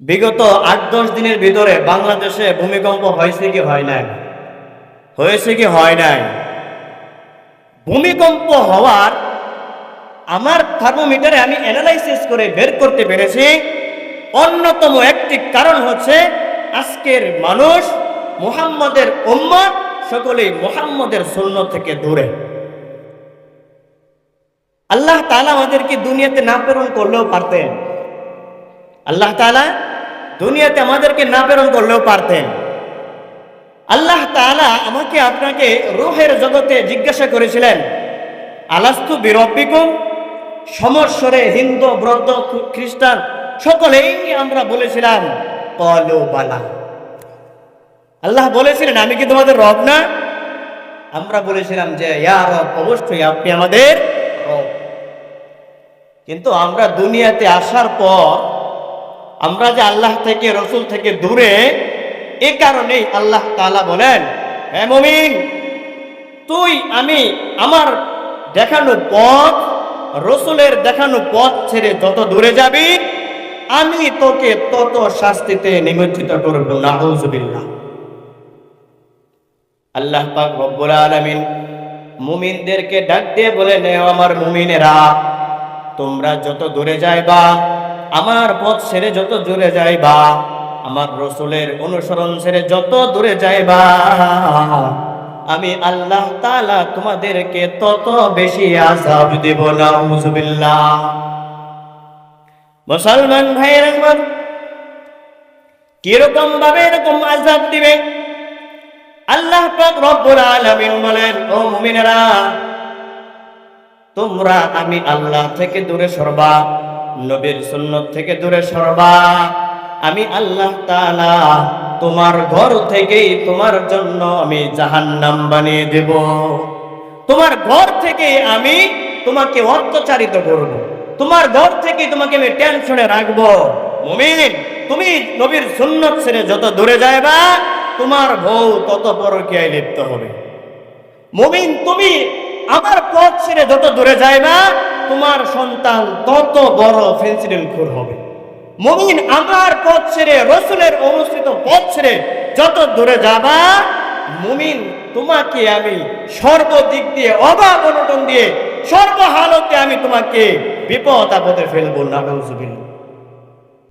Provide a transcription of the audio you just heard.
বিগত আট, দশ দিনের ভিতরে বাংলাদেশে ভূমিকম্প হয়েছে কি হয় নাই? হয়েছে কি হয় নাই? ভূমিকম্প হওয়ার আমার থার্মোমিটারে আমি অ্যানালাইসিস করে বের করতে পেরেছি। অন্যতম একটি কারণ হচ্ছে আজকের মানুষ মুহাম্মদের উম্মত, সকলেই মুহাম্মদের শূন্য থেকে দূরে। আল্লাহ তাআলা আমাদেরকে দুনিয়াতে না প্রেরণ করলেও পারতেন। আল্লাহ তাআলা দুনিয়াতে আমাদেরকে না প্রেরণ করলেও পারতেন। আল্লাহ তালা আমাকে আপনাকে রুহের জগতে জিজ্ঞাসা করেছিলেন, আলাস্তু বিরব্বিকুম? সমস্বরে হিন্দু, বৌদ্ধ, খ্রিস্টান সকলেই আমরা বলেছিলাম বালা। আল্লাহ বলেছিলেন, আমি কি তোমাদের রব না? আমরা বলেছিলাম যে, ইয়া রব, অবশ্যই আপনি আমাদের রব। কিন্তু আমরা দুনিয়াতে আসার পর আমরা যে আল্লাহ থেকে, রসুল থেকে দূরে, এ কারণেই আল্লাহ তাআলা বলেন হ্যাঁ মমিন, তুই, আমি, আমার দেখানো পথ, রসুলের দেখানো পথ ছেড়ে যত দূরে যাবি, আমি তোকে তত শাস্তিতে নিমজ্জিত করব, নাউজুবিল্লাহ। আল্লাহ পাক রব্বুল আলামিন মুমিনদেরকে ডাক দিয়ে বলেন "এ আমার মুমিনেরা, তোমরা যত দূরে যাইবা আমার পথ ছেড়ে যত দূরে যাইবা, আমার রসুলের অনুসরণ ছেড়ে যত দূরে যাইবা, আমি আল্লাহ তালা তোমাদেরকে তত বেশি আযাব দেব, নাউজুবিল্লাহ। মুসলমান ভাইয়ের আমার কীরকম ভাবে এরকম আযাব দিবে? আল্লাহ পাক রব্বুল আলামিন বলেন, ও মুমিনেরা, তোমরা আমি আল্লাহ থেকে দূরে সরবা। নবীর সুন্নত থেকে দূরে সরবা। আমি আল্লাহ তাআলা তোমার ঘর থেকেই তোমার জন্য আমি জাহান্নাম বানিয়ে দেব। তোমার ঘর থেকে আমি তোমাকে অত্যাচারিত করব। তোমার ঘর থেকে তোমাকে আমি টেনশনে রাখব। মুমিন, তুমি নবীর সুন্নত ছেড়ে যত দূরে যাইবা, তোমার বউ তত পরকীয়ায় লিপ্ত হবে। মুমিন, তুমি আমার পথ ছেড়ে যত দূরে যাইবা তোমার সন্তান তত বড় ফেন্সিডিল খুর হবে। মমিন আমার পথ ছেড়ে, রসুলের অনুষ্ঠিত পথ ছেড়ে যত দূরে যাবা, মুমিন তোমাকে আমি সর্বদিক দিয়ে অভাব অনটন দিয়ে, সর্বহালতে আমি তোমাকে বিপদ আপদে ফেলব না